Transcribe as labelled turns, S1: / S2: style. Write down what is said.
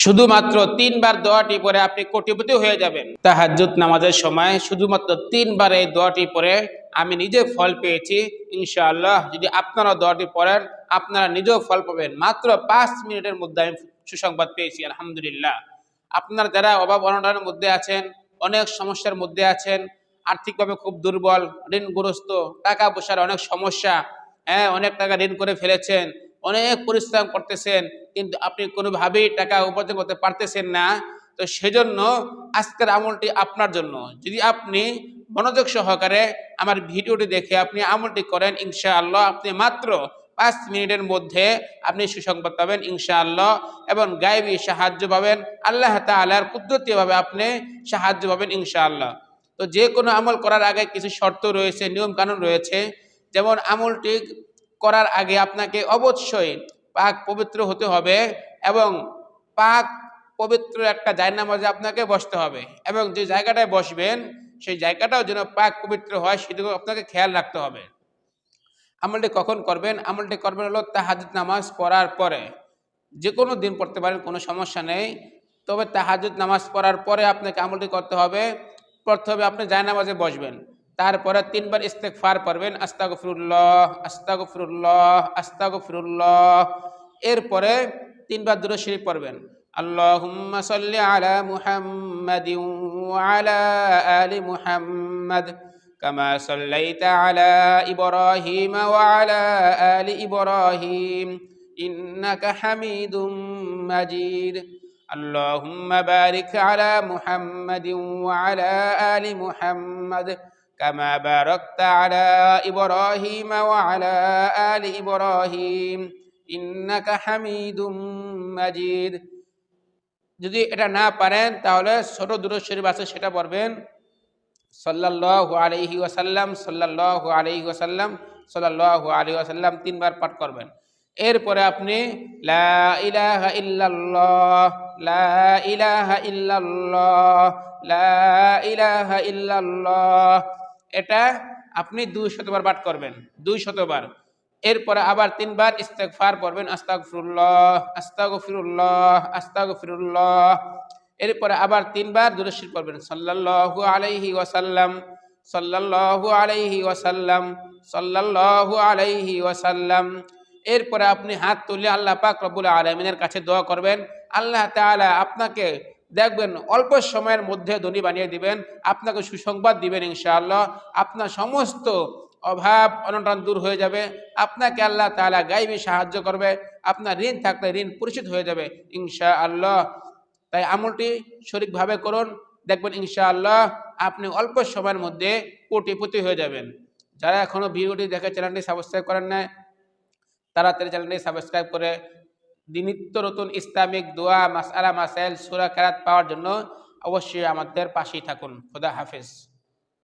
S1: শুধুমাত্র তিনবার দোয়াটি পরে আপনি কোটিপতি হয়ে যাবেন। তাহাজ্জুদ নামাজের সময় শুধুমাত্র তিনবার এই দোয়াটি পরে আমি নিজে ফল পেয়েছি। ইনশাআল্লাহ যদি আপনারা দোয়াটি পড়েন, আপনারা নিজেও ফল পাবেন। মাত্র পাঁচ মিনিটের মধ্যে আমি সুসংবাদ পেয়েছি, আলহামদুলিল্লাহ। আপনার যারা অভাব অনটনের মধ্যে আছেন, অনেক সমস্যার মধ্যে আছেন, আর্থিকভাবে খুব দুর্বল, ঋণগ্রস্ত, টাকা পয়সার অনেক সমস্যা হ্যাঁ অনেক টাকা ঋণ করে ফেলেছেন অনেক পরিশ্রম করতেছেন, কিন্তু আপনি কোনোভাবেই টাকা উপার্জন করতে পারতেছেন না। তো সেজন্য আজকের আমলটি আপনার জন্য। যদি আপনি মনোযোগ সহকারে আমার ভিডিওটি দেখে আপনি আমলটি করেন, ইনশাআল্লাহ আপনি মাত্র পাঁচ মিনিটের মধ্যে আপনি সুসংবাদ পাবেন, ইনশাআল্লাহ, এবং গায়েবী সাহায্য পাবেন, আল্লাহ তালার কুদরতীভাবে আপনি সাহায্য পাবেন, ইনশাআল্লাহ। তো যে কোনো আমল করার আগে কিছু শর্ত রয়েছে নিয়ম কানুন রয়েছে। যেমন আমলটি করার আগে আপনাকে অবশ্যই পাক পবিত্র হতে হবে এবং পাক পবিত্র একটা জায়নামাজে আপনাকে বসতে হবে এবং যে জায়গাটায় বসবেন, সেই জায়গাটাও যেন পাক পবিত্র হয় সেদিকেও আপনাকে খেয়াল রাখতে হবে। আমলটি কখন করবেন? আমলটি করবেন হলো তাহাজুদ নামাজ পড়ার পরে। যে কোনো দিন পড়তে পারেন, কোনো সমস্যা নেই। তবে তাহাজুদ নামাজ পড়ার পরে আপনাকে আমলটি করতে হবে। প্রথমে আপনি জায়নামাজে বসবেন। তারপরে তিনবার ইস্তেকফার পড়বেন আস্তাগফিরুল্লাহ আস্তাগফিরুল্লাহ আস্তাগফিরুল্লাহ এরপরে তিনবার দূরে শরীফ পড়বেন اللهم صل على محمد وعلى آل محمد كما صليت على إبراهيم وعلى آل إبراهيم إنك حميد مجيد اللهم بارك على محمد وعلى آل محمد كما باركت على إبراهيم وعلى آل إبراهيم إنك حميد مجيد যদি এটা না পারেন তাহলে ছোট দূর শরীফ আছে সেটা পড়বেন সাল্লাল্লাহু আলাইহি ওয়াসাল্লাম সাল্লাল্লাহু আলাইহি ওয়াসাল্লাম সাল্লাল্লাহু আলাইহি ওয়াসাল্লাম তিনবার পাঠ করবেন এরপরে আপনি লা ইলাহা ইল্লাল্লাহ লা ইলাহা ইল্লাল্লাহ লা ইলাহা ইল্লাল্লাহ এটা আপনি দুই শতবার পাঠ করবেন, দুই শতবার। এরপরে আবার তিনবার ইস্তেগফার পড়বেন, আস্তাগফিরুল্লাহ আস্তাগফিরুল্লাহ আস্তাগফিরুল্লাহ। এরপরে আবার তিনবার দুরশির পড়বেন, সাল্লাল্লাহু আলাইহি ওয়াসাল্লাম, সাল্লাল্লাহু আলাইহি ওয়াসাল্লাম, সাল্লাল্লাহু আলাইহি ওয়াসাল্লাম। এরপরে আপনি হাত তুলে আল্লাহ পাক রব্বুল আলমিনের কাছে দোয়া করবেন, আল্লাহ তাআলা আপনাকে দেখবেন অল্প সময়ের মধ্যে ধনী বানিয়ে দিবেন, আপনাকে সুসংবাদ দিবেন ইনশাআল্লাহ। আপনার সমস্ত অভাব, অনটন দূর হয়ে যাবে। আপনাকে আল্লাহ তাআলা গাইবি, সাহায্য করবে। আপনার ঋণ থাকলে ঋণ পরিশোধ হয়ে যাবে ইনশা আল্লাহ তাই আমলটি সঠিকভাবে করুন। দেখবেন ইনশাআল্লাহ আপনি অল্প সময়ের মধ্যে কোটিপতি হয়ে যাবেন। যারা এখনও ভিডিওটি দেখে চ্যানেলটি সাবস্ক্রাইব করেন না তাড়াতাড়ি চ্যানেলটি সাবস্ক্রাইব করে নিত্য নতুন ইসলামিক দোয়া মাসালা মাসাইল, সুরা, কেরাত পাওয়ার জন্য অবশ্যই আমাদের পাশেই থাকুন। খোদা হাফেজ।